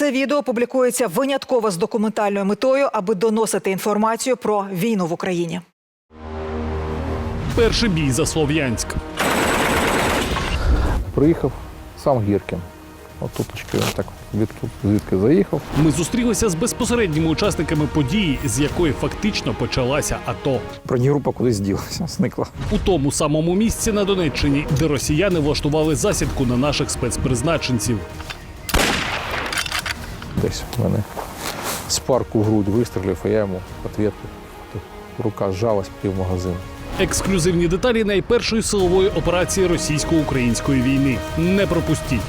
Це відео публікується винятково з документальною метою, аби доносити інформацію про війну в Україні. Перший бій за Слов'янськ. Приїхав сам Гіркін. От туточки так від тут звідки заїхав. Ми зустрілися з безпосередніми учасниками події, з якої фактично почалася АТО. Бронегрупа кудись ділася, зникла. У тому самому місці на Донеччині, де росіяни влаштували засідку на наших спецпризначенців. Десь в мене з парку грудь вистрілив, а я йому відповів. Рука зжалась пів магазину. Ексклюзивні деталі найпершої силової операції російсько-української війни. Не пропустіть.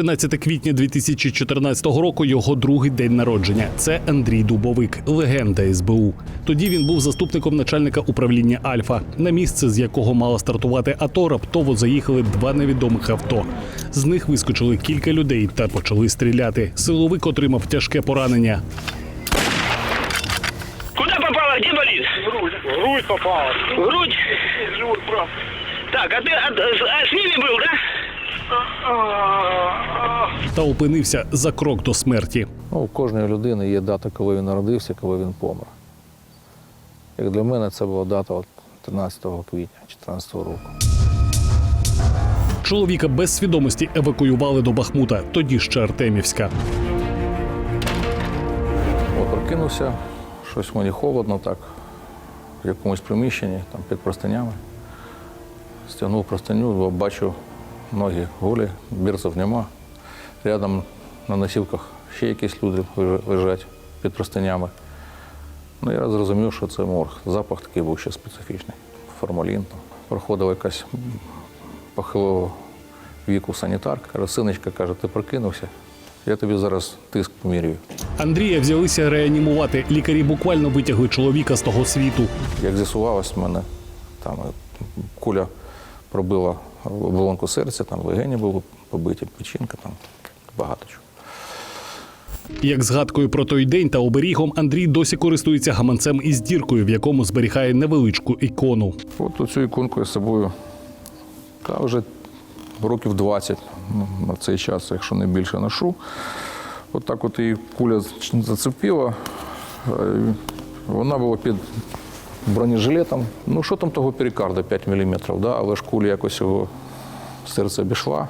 13 квітня 2014 року його другий день народження. Це Андрій Дубовик, легенда СБУ. Тоді він був заступником начальника управління Альфа. На місце, з якого мала стартувати АТО, раптово заїхали два невідомих авто. З них вискочили кілька людей та почали стріляти. Силовик отримав тяжке поранення. Куда попало? Где болит? Грудь. Грудь попало. В грудь? Живот прав. Так, а ты а, а с ними был, да? Та опинився за крок до смерті. Ну, у кожної людини є дата, коли він народився, коли він помер. Як для мене це була дата 13 квітня 2014 року. Чоловіка без свідомості евакуювали до Бахмута, тоді ще Артемівська. От прокинувся, щось мені холодно так, в якомусь приміщенні, там під простинями. Стягнув простиню, бачу ноги голі, бірців нема. Рядом на носілках ще якісь люди лежать під простинями. Ну, я зрозумів, що це морг. Запах такий був ще специфічний. Формалін. Проходила якась похилого віку санітарка. Каже, синочка, каже, ти прокинувся, я тобі зараз тиск помірюю. Андрія взялися реанімувати. Лікарі буквально витягли чоловіка з того світу. Як з'ясувалось, в мене там куля пробила оболонку серця, там легені були побиті, печінка, там багато чого. Як згадкою про той день та оберігом, Андрій досі користується гаманцем із діркою, в якому зберігає невеличку ікону. От цю іконку я з собою та вже років 20 ну, на цей час, якщо не більше ношу. От так от її куля зацепила. е, Вона була під бронежилетом. Ну, що там того перикарда 5 мм, да? але ж куля якось його серце обійшла.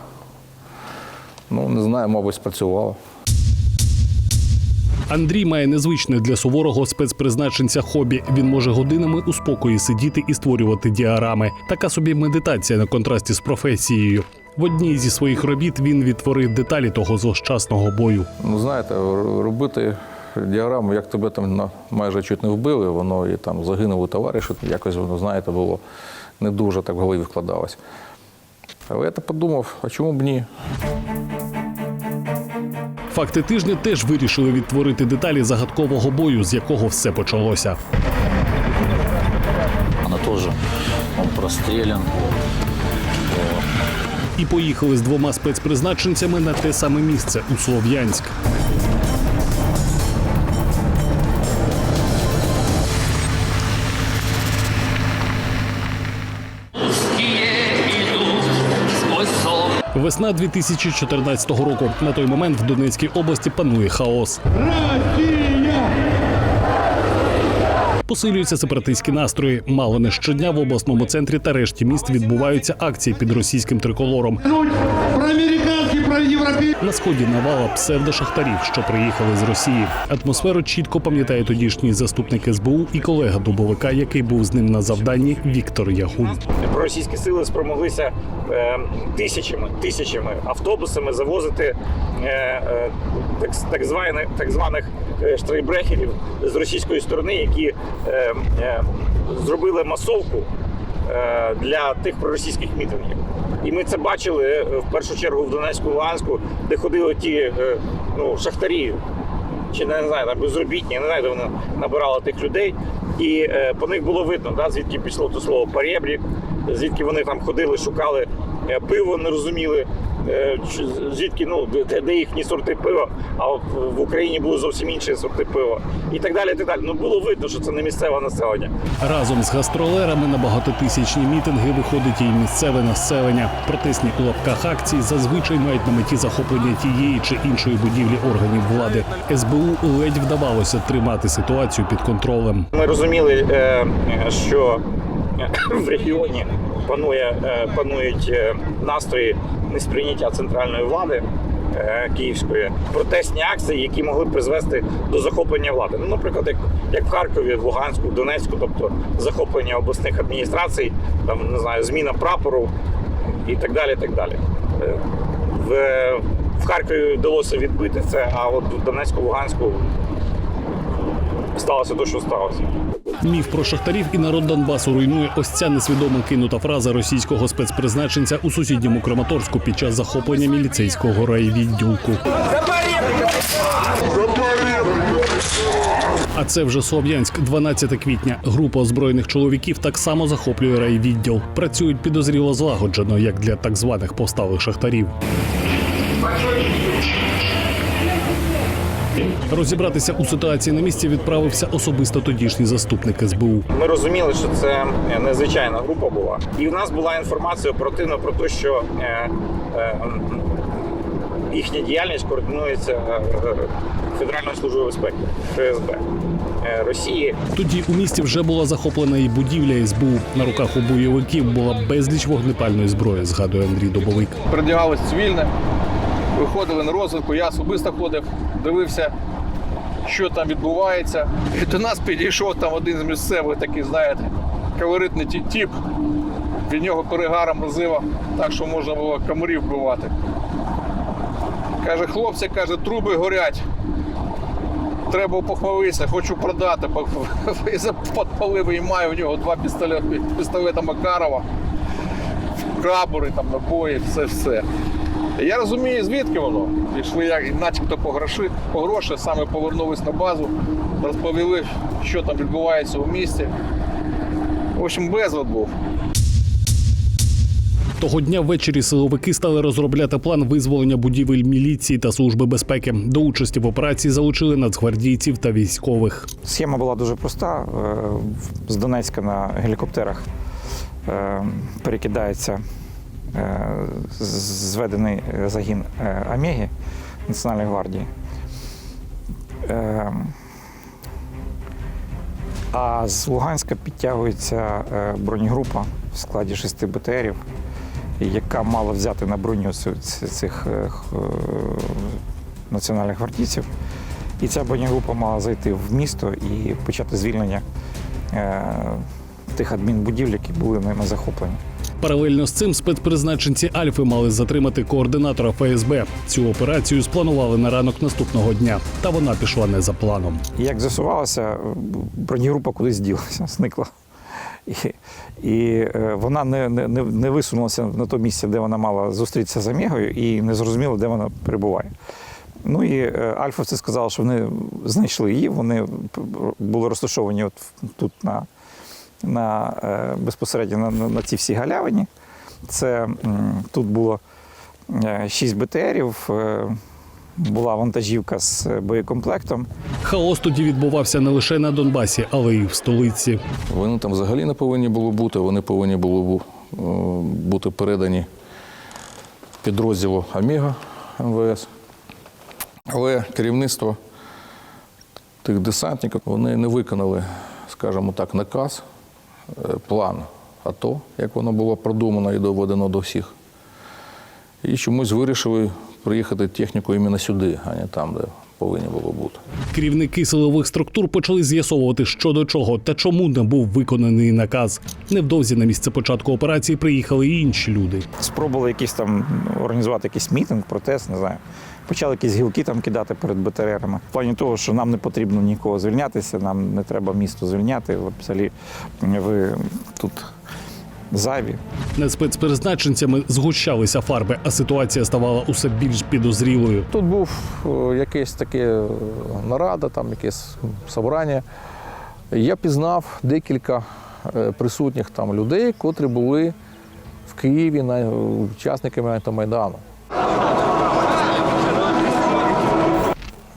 Ну, не знаю, мабуть, спрацювала. Андрій має незвичне для суворого спецпризначенця хобі. Він може годинами у спокої сидіти і створювати діарами. Така собі медитація на контрасті з професією. В одній зі своїх робіт він відтворив деталі того злощасного бою. Ну, знаєте, робити діаграму, як тебе там майже чуть не вбили, воно і там загинув у товаришу, якось воно, знаєте, було не дуже так в голові вкладалось. Але я так подумав, а чому б ні? Факти тижня теж вирішили відтворити деталі загадкового бою, з якого все почалося. Она тоже, он прострелян. І поїхали з двома спецпризначенцями на те саме місце у Слов'янськ. Весна 2014 року. На той момент в Донецькій області панує хаос. Посилюються сепаратистські настрої. Мало не щодня в обласному центрі та решті міст відбуваються акції під російським триколором. На сході навала псевдошахтарів, що приїхали з Росії. Атмосферу чітко пам'ятає тодішній заступник СБУ і колега Дубовика, який був з ним на завданні Віктор Ягун. Російські сили спромоглися е, тисячами тисячами автобусами завозити е, е, так, званих, так званих штрейбрехерів з російської сторони, які зробили масовку для тих проросійських мітингів. І ми це бачили е, в першу чергу в Донецьку, Луганську, де ходили ті е, ну, шахтарі, чи не знаю, там безробітні, не знаю, де вони набирали тих людей. І е, по них було видно, да, звідки пішло то слово «порєбрік», звідки вони там ходили, шукали пиво, не розуміли, звідки ну де, де їхні сорти пива, а в, Україні були зовсім інші сорти пива. І так далі. і так далі. Ну було видно, що це не місцеве населення. Разом з гастролерами на багатотисячні мітинги виходить і місцеве населення. Протестні у лапках акції зазвичай мають на меті захоплення тієї чи іншої будівлі органів влади. СБУ ледь вдавалося тримати ситуацію під контролем. Ми розуміли, е, е, що е, в регіоні панує, е, панують е, настрої несприйняття центральної влади е, київської, протестні акції, які могли призвести до захоплення влади. Ну, наприклад, як, як в Харкові, в Луганську, в Донецьку, тобто захоплення обласних адміністрацій, там не знаю, зміна прапору і так далі. Так далі. Е, В, в Харкові вдалося відбити це, а от в Донецьку, Луганську сталося те, що сталося. Міф про шахтарів і народ Донбасу руйнує ось ця несвідомо кинута фраза російського спецпризначенця у сусідньому Краматорську під час захоплення міліцейського райвідділку. А це вже Слов'янськ, 12 квітня. Група озброєних чоловіків так само захоплює райвідділ. Працюють підозріло злагоджено, як для так званих повсталих шахтарів. Розібратися у ситуації на місці відправився особисто тодішній заступник СБУ. Ми розуміли, що це незвичайна група була, і в нас була інформація оперативно про те, що е, е, їхня діяльність координується е, Федеральною службою безпеки ФСБ е, Росії. Тоді у місті вже була захоплена і будівля СБУ. На руках у бойовиків була безліч вогнепальної зброї, згадує Андрій Добовик. передягалось цивільне, виходили на розвитку, я особисто ходив, дивився, що там відбувається. І до нас підійшов там один з місцевих, такий, знаєте, калоритний ті- тіп. Від нього перегаром розива, так що можна було комарів вбивати. Каже, хлопці, каже, труби горять. Треба похвалитися, хочу продати. І підпалив і маю в нього два пістолети, пістолета Макарова крабури, там набої, все все. Я розумію, звідки воно. Пішли як, начебто по гроші, по гроші, саме повернулись на базу, розповіли, що там відбувається у місті. В общем, безлад був. Того дня ввечері силовики стали розробляти план визволення будівель міліції та служби безпеки. До участі в операції залучили нацгвардійців та військових. Схема була дуже проста. Е, З Донецька на гелікоптерах е, перекидається зведений загін е, Омеги Національної гвардії. Е, А з Луганська підтягується е, бронегрупа в складі шести БТРів, яка мала взяти на броню цих е, е, національних гвардійців. І ця бронегрупа мала зайти в місто і почати звільнення е, тих адмінбудівель, які були ними захоплені. Паралельно з цим спецпризначенці Альфи мали затримати координатора ФСБ. Цю операцію спланували на ранок наступного дня, та вона пішла не за планом. Як з'ясувалося, бронегрупа кудись ділася, зникла. І, і е, вона не, не, не- висунулася на то місце, де вона мала зустрітися з Омегою, і не зрозуміло, де вона перебуває. Ну і е, альфовці сказали, що вони знайшли її, вони були розташовані от тут на, на, е, безпосередньо на, на, на цій всій галявині. Це тут було е, шість БТРів, е, була вантажівка з боєкомплектом. Хаос тоді відбувався не лише на Донбасі, але й в столиці. Вони там взагалі не повинні були бути, вони повинні були е, бути передані підрозділу Аміга МВС. Але керівництво тих десантників вони не виконали, скажімо так, наказ, е, план АТО, як воно було продумано і доведено до всіх. І чомусь вирішили приїхати техніку іменно сюди, а не там, де повинні було бути. Керівники силових структур почали з'ясовувати, що до чого та чому не був виконаний наказ. Невдовзі на місце початку операції приїхали і інші люди. Спробували якийсь там організувати якийсь мітинг, протест, не знаю. Почали якісь гілки там кидати перед БТРами. В плані того, що нам не потрібно нікого звільнятися, нам не треба місто звільняти. Взагалі ви тут зайві. Над спецпризначенцями згущалися фарби, а ситуація ставала усе більш підозрілою. Тут був е, якесь таке е, нарада, там якесь собрання. Я пізнав декілька е, присутніх там людей, котрі були в Києві на учасниками Майдану.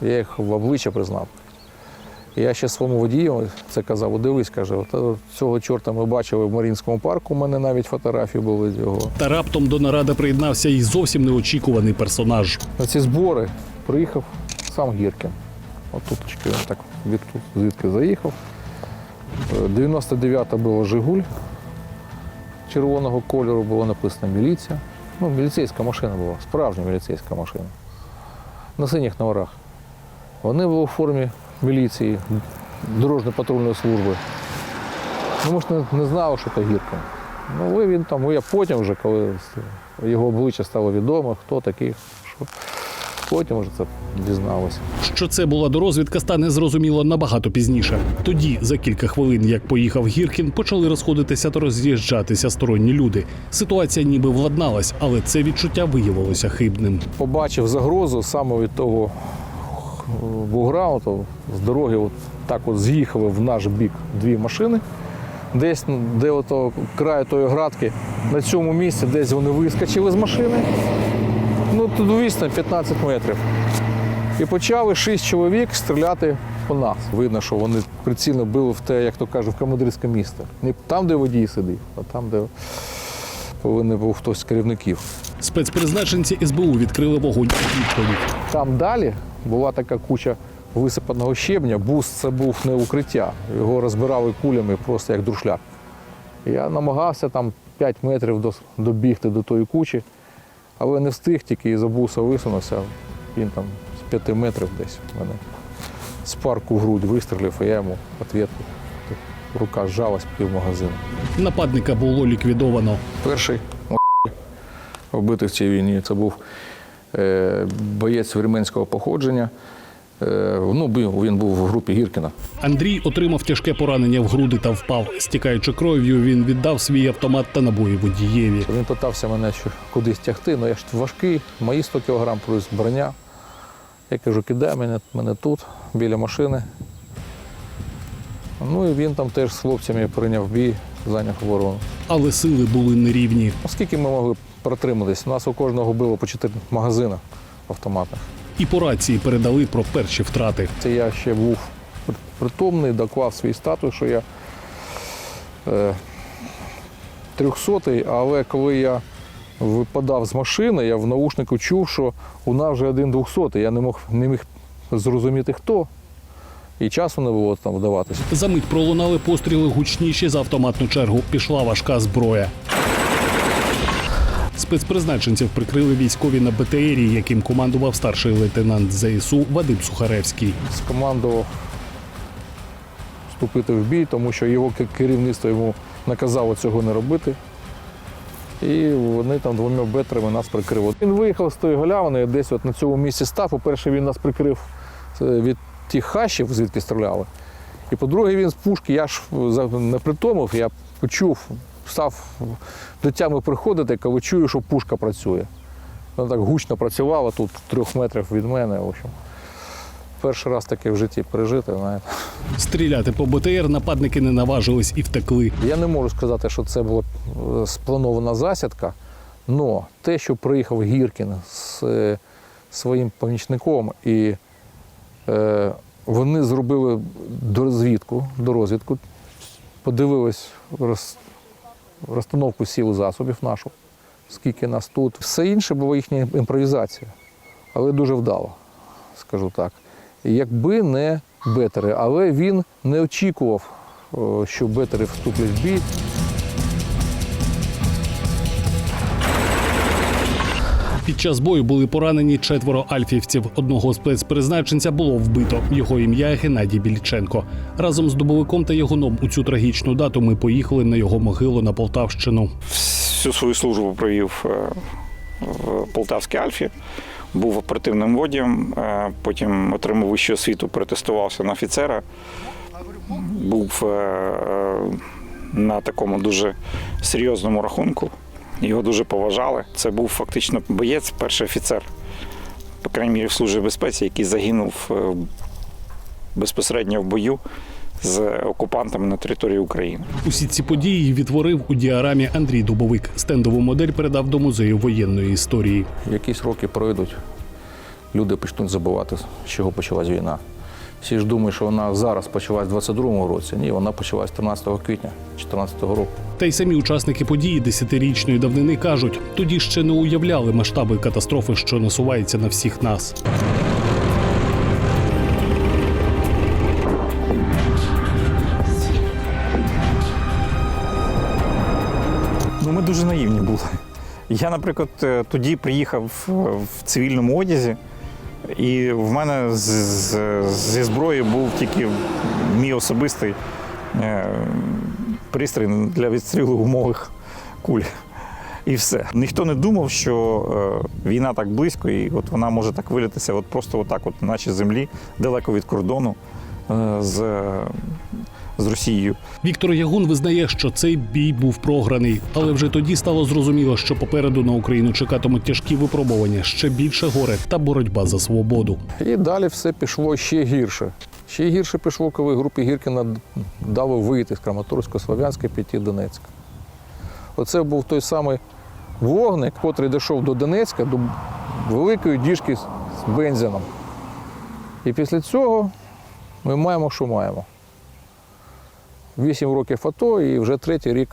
Я їх в обличчя признав. Я ще своєму водію це казав, «О, дивись, каже, от цього чорта ми бачили в Марінському парку, у мене навіть фотографії були з його. Та раптом до наради приєднався і зовсім неочікуваний персонаж. На ці збори приїхав сам Гіркін. От він так від тут звідки заїхав. Е, 99-та була Жигуль. Червоного кольору було написано міліція. Ну, міліцейська машина була, справжня міліцейська машина. На синіх номерах. Вони були у формі міліції, дорожньо-патрульної служби. Ну, ми ж не, не знали, що це Гіркін. Ну, але він там, я потім вже, коли його обличчя стало відомо, хто такий, що потім вже це дізналося. Що це була дорозвідка, стане зрозуміло набагато пізніше. Тоді, за кілька хвилин, як поїхав Гіркін, почали розходитися та роз'їжджатися сторонні люди. Ситуація ніби владналась, але це відчуття виявилося хибним. Побачив загрозу саме від того бугра, ото, з дороги, от, так от з'їхали в наш бік дві машини. Десь, де ото краю тої градки, на цьому місці, десь вони вискочили з машини. Ну, тут відстань 15 метрів. І почали шість чоловік стріляти по нас. Видно, що вони прицільно били в те, як то кажуть, в командирське місто. Не там, де водій сидів, а там, де повинен був хтось з керівників. Спецпризначенці СБУ відкрили вогонь відповідь. Там далі була така куча висипаного щебня. Бус це був не укриття. Його розбирали кулями просто як друшляк. Я намагався там 5 метрів добігти до тої кучі, але не встиг, тільки із буса висунувся. Він там з 5 метрів десь в мене з парку в грудь вистрілив, і я йому відповідку. Рука зжалась пів магазину. Нападника було ліквідовано. Перший вбитий в цій війні це був е, боєць вірменського походження. Е, ну, він був в групі Гіркіна. Андрій отримав тяжке поранення в груди та впав. Стікаючи кров'ю, він віддав свій автомат та набої водієві. Він питався мене що кудись тягти, але я ж важкий, мої 100 кг плюс броня. Я кажу, кидай мене, мене тут, біля машини. Ну і він там теж з хлопцями прийняв бій, зайняв оборону. Але сили були нерівні. Оскільки ми могли протриматись, у нас у кожного було по 4 магазини автоматних. І по рації передали про перші втрати. Це я ще був притомний, доклав свій статус, що я е, 300-й, але коли я випадав з машини, я в наушнику чув, що у нас вже один 200-й. Я не мог не міг зрозуміти хто. І часу не було там вдаватися. Замить пролунали постріли гучніші за автоматну чергу. Пішла важка зброя. Спецпризначенців прикрили військові на БТРі, яким командував старший лейтенант ЗСУ Вадим Сухаревський. скомандував вступити в бій, тому що його керівництво йому наказало цього не робити. І вони там двома бетрами нас прикрили. Він виїхав з тої галявини, десь от на цьому місці став. По-перше, він нас прикрив е, від тих хащів, звідки стріляли. І по-друге, він з пушки, я ж за- не притомив, я почув, став до тями приходити, коли чую, що пушка працює. Вона так гучно працювала тут трьох метрів від мене. В общем. Перший раз таке в житті пережити, знаєте. Стріляти по БТР нападники не наважились і втекли. Я не можу сказати, що це була е, спланована засідка, але те, що приїхав Гіркін з е, своїм помічником, і е, вони зробили дорозвідку, дорозвідку, подивились роз, розстановку сил і засобів нашу, скільки нас тут. Все інше була їхня імпровізація, але дуже вдало, скажу так. Якби не бетери, але він не очікував, що бетери вступлять в бій. Під час бою були поранені четверо альфівців. Одного спецпризначенця було вбито. Його ім'я Геннадій Більченко. Разом з дубовиком та Ягуном у цю трагічну дату ми поїхали на його могилу на Полтавщину. всю свою службу провів е, в Полтавській Альфі, був оперативним водієм, е, потім отримав вищу освіту, перетестувався на офіцера. Був е, на такому дуже серйозному рахунку. Його дуже поважали. Це був фактично боєць, перший офіцер, по крайній мірі, в службі безпеці, який загинув е, безпосередньо в бою з окупантами на території України. Усі ці події відтворив у діарамі Андрій Дубовик. Стендову модель передав до музею воєнної історії. Якісь роки пройдуть, люди почнуть забувати, з чого почалась війна. Всі ж думають, що вона зараз почалась в 22-му році. Ні, вона почалась 13 квітня 2014 року. Та й самі учасники події десятирічної давнини кажуть, тоді ще не уявляли масштаби катастрофи, що насувається на всіх нас. Ну, ми дуже наївні були. Я, наприклад, е, тоді приїхав е, в цивільному одязі, і в мене з, з, зі зброї був тільки мій особистий е, пристрій для відстрілу умових куль. І все. Ніхто не думав, що е, війна так близько, і от вона може так вилітися от просто отак, от на нашій землі, далеко від кордону е, з, з Росією. Віктор Ягун визнає, що цей бій був програний, але вже тоді стало зрозуміло, що попереду на Україну чекатимуть тяжкі випробування, ще більше горе та боротьба за свободу. І далі все пішло ще гірше. Ще гірше пішло, коли групі Гіркіна дали вийти з Краматорська, Слов'янська, піти Донецька. Оце був той самий вогник, котрий дійшов до Донецька, до великої діжки з бензином. І після цього ми маємо, що маємо. Вісім років АТО і вже третій рік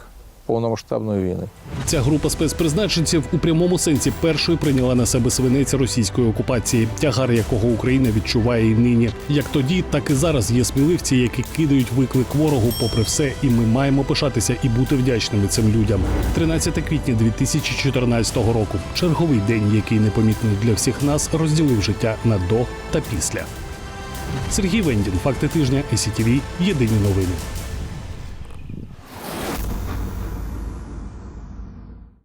повномасштабної війни. Ця група спецпризначенців у прямому сенсі першою прийняла на себе свинець російської окупації, тягар якого Україна відчуває і нині. Як тоді, так і зараз є сміливці, які кидають виклик ворогу попри все, і ми маємо пишатися і бути вдячними цим людям. 13 квітня 2014 року. Черговий день, який непомітно для всіх нас розділив життя на до та після. Сергій Вендін, факти тижня, СІТВ, Єдині новини.